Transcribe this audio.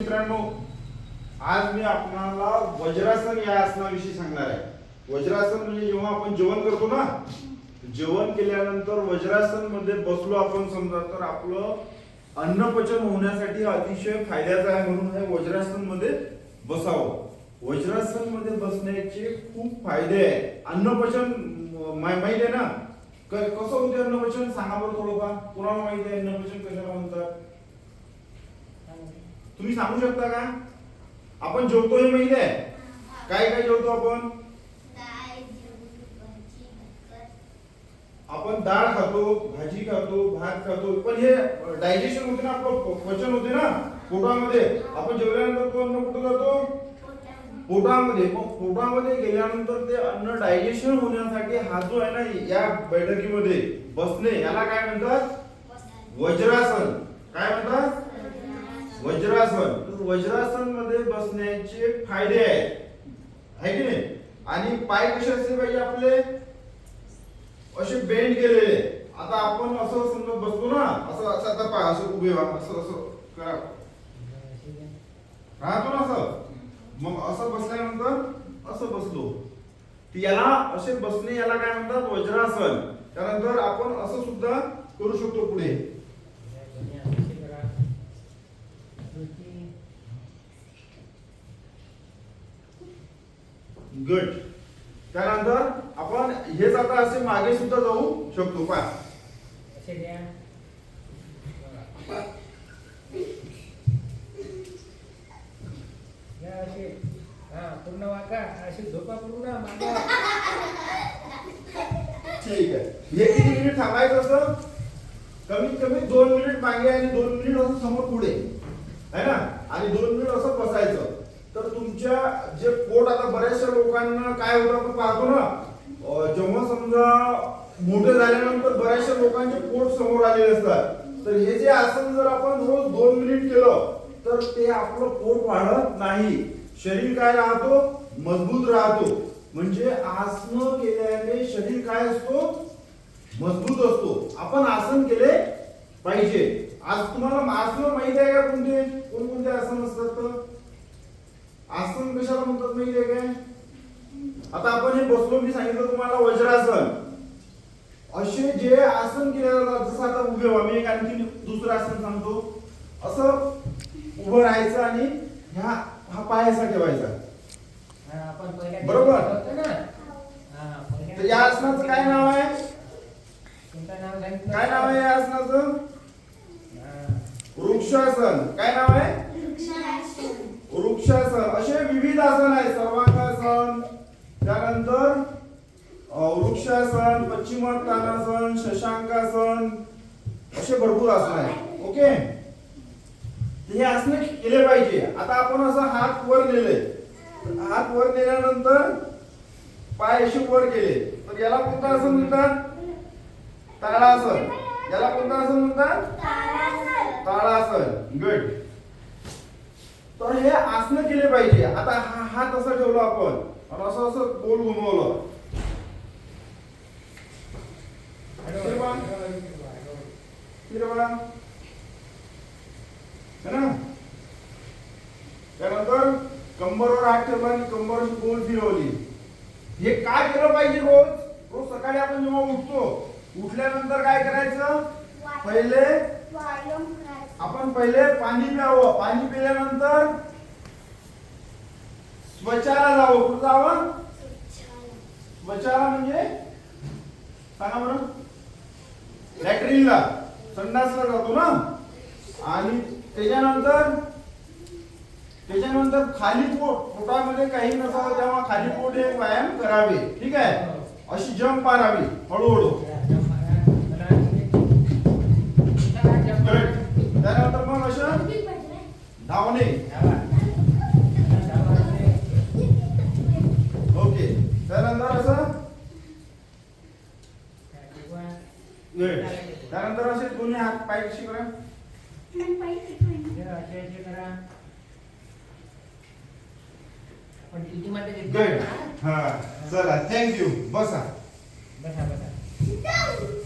मित्रांनो आज मी आपणाला वज्रासन या आसनाविषयी सांगणार आहे. वज्रासन म्हणजे जेव्हा आपण जेवण करतो ना जेवण केल्यानंतर वज्रासनमध्ये बसलो आपण समजा तर आपलं अन्नपचन होण्यासाठी अतिशय फायद्याचं आहे म्हणून हे वज्रासनमध्ये बसावं. वज्रासनमध्ये बसण्याचे खूप फायदे आहे अन्नपचन माहिती आहे ना? कसं होते अन्नपचन? सांगा बरं थोडं का कुणाला माहिती आहे अन्नपचन कशाला म्हणतात? तुम्ही सांगू शकता का? आपण जेवतो हे माहिती आहे काय काय जेवतो आपण? आपण डाळ खातो भाजी खातो भात खातो. पण हे डायजेशन होते ना आपलं पचन होते ना पोटामध्ये. आपण जेवल्यानंतर तो अन्न कुठं जातो? पोटामध्ये. मग पोटामध्ये गेल्यानंतर ते अन्न डायजेशन होण्यासाठी हा जो आहे ना या बैठकीमध्ये बसणे याला काय म्हणतात? वज्रासन. काय म्हणतात? वज्रासन. वज्रासनमध्ये बसण्याचे फायदे आहेत. आहे की नाही? आणि पाय कसे असले पाहिजे आपले? असे बेंड केलेले. आता आपण असं समजा बसतो ना असं असं आता पाय असं उभे व्हा असं असं करा. राहतो ना असं? मग असं बसल्यानंतर असं बसलो. याला असे बसणे याला काय म्हणतात? वज्रासन. त्यानंतर आपण असं सुद्धा करू शकतो पुढे. गुड त्यानंतर आपण हेच आता असे मागे सुद्धा जाऊ शकतो. पा पूर्ण वाका अशी झोपा पूर्ण ठीक आहे. हे किती मिनिट थांबायचं असं? कमीत कमी दोन मिनिट मागे आणि दोन मिनिट असं समोर पुढे. है ना? आणि दोन मिनिट असं तुमच्या जे पोट आता बऱ्याचशा लोकांना काय होतं आपण पाहतो ना जेव्हा समजा मोठे झाल्यानंतर बऱ्याचशा लोकांचे पोट समोर आलेले असतात. तर हे जे आसन जर आपण रोज दोन मिनिट केलं तर ते आपलं पोट वाढत नाही. शरीर काय राहतो? मजबूत राहतो. म्हणजे आसन केल्याने शरीर काय असतो? मजबूत असतो. आपण आसन केले पाहिजे. आज तुम्हाला आसन माहीत आहे का कोणते? कोणकोणते आसन असतात? तर आसन कशाला म्हणतात माहितीये काय? आता आपण हे बसलो मी सांगितलं तुम्हाला वज्रासन. असे जे आसन केले जातात जसं आता उभे व्हा मी एक आणखी दुसरं आसन सांगतो. असं उभं राहायचं आणि ह्या हा पाय असा ठेवायचा. बरोबर. तर या आसनाचं काय नाव आहे? काय नाव आहे या आसनाचं? वृक्षासन. काय नाव आहे? त्यानंतर वृक्षासन पश्चिमोत्तानासन शशांकासन असे भरपूर आसन आहेत ओके? हे आसन केले पाहिजे. आता आपण असं हात वर नेले हात वर नेल्यानंतर पाय असे वर केले. तर याला कोणतं आसन म्हणतात? ताडासन याला कोणतं आसन म्हणतात? ताडासन गुड तर हे आसनं केले पाहिजे. आता हा हात असा ठेवला आपण. आणि असं असं गोल घुमवलं है त्यानंतर कंबरवर हात ठेवला आणि कंबर गोल फिरवली. हे काय केलं पाहिजे रोज? रोज सकाळी आपण जेव्हा उठतो उठल्यानंतर काय करायचं? पहिले आपण पहिले पाणी प्यावं. पाणी पिल्यानंतर त्वचाला जावं. कुठं जावं? त्वचाला म्हणजे सांगा बरं. लॅट्रिनला संडासला जातो ना? आणि त्याच्यानंतर त्याच्यानंतर खाली पोट पोटामध्ये काही नसावं तेव्हा खाली पोट हे व्यायाम करावे. ठीक आहे? अशी जंप मारावी. हळूहळू. धावणे. ओके. त्यानंतर असं? त्यानंतर असे? दोन्ही हात पाय कशी करा? हा चला. थँक्यू बसा. बसा बसा.